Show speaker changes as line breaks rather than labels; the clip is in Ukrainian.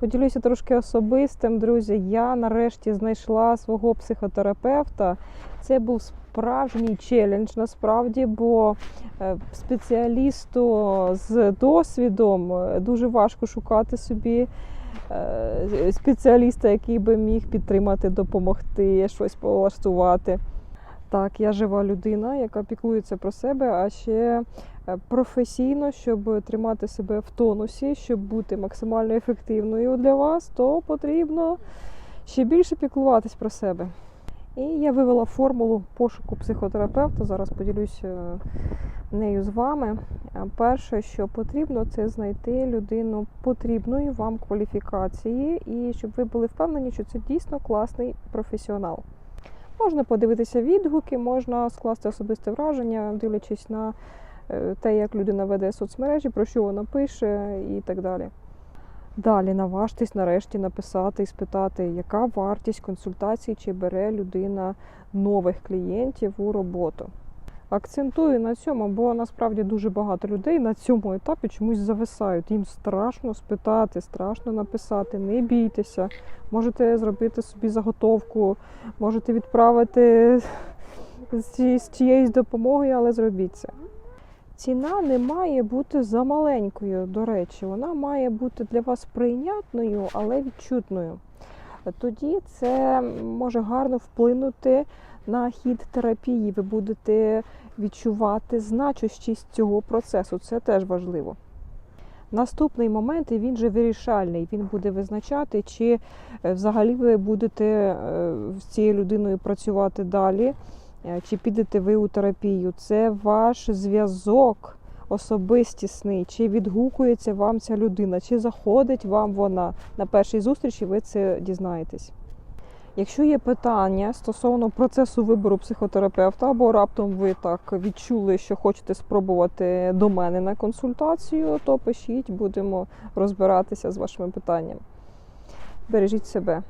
Поділюся трошки особистим, друзі. Я нарешті знайшла свого психотерапевта. Це був справжній челендж насправді, бо е, спеціалісту з досвідом е, дуже важко шукати собі е, спеціаліста, який би міг підтримати, допомогти, щось полаштувати. Так, я жива людина, яка піклується про себе, а ще е, професійно, щоб тримати себе в тонусі, щоб бути максимально ефективною для вас, то потрібно ще більше піклуватись про себе. І я вивела формулу пошуку психотерапевта. Зараз поділюся нею з вами. Перше, що потрібно, це знайти людину потрібної вам кваліфікації, і щоб ви були впевнені, що це дійсно класний професіонал. Можна подивитися відгуки, можна скласти особисте враження, дивлячись на е, те, як людина веде соцмережі, про що вона пише і так далі. Далі наважтесь нарешті написати і спитати, яка вартість консультації, чи бере людина нових клієнтів у роботу. Акцентую на цьому, бо насправді дуже багато людей на цьому етапі чомусь зависають. Їм страшно спитати, страшно написати. Не бійтеся. Можете зробити собі заготовку, можете відправити з ці- з чиєюсь допомогою, але зробіть це. Ціна не має бути замаленькою, до речі, вона має бути для вас прийнятною, але відчутною. Тоді це може гарно вплинути на хід терапії. Ви будете відчувати значущість цього процесу. Це теж важливо. Наступний момент, і він же вирішальний. Він буде визначати, чи е, взагалі ви будете е, з цією людиною працювати далі, е, чи підете ви у терапію. Це ваш зв'язок особистісний, чи відгукується вам ця людина, чи заходить вам вона на першій зустрічі, ви це дізнаєтесь. Якщо є питання стосовно процесу вибору психотерапевта, або раптом ви так відчули, що хочете спробувати до мене на консультацію, то пишіть, будемо розбиратися з вашими питаннями. Бережіть себе.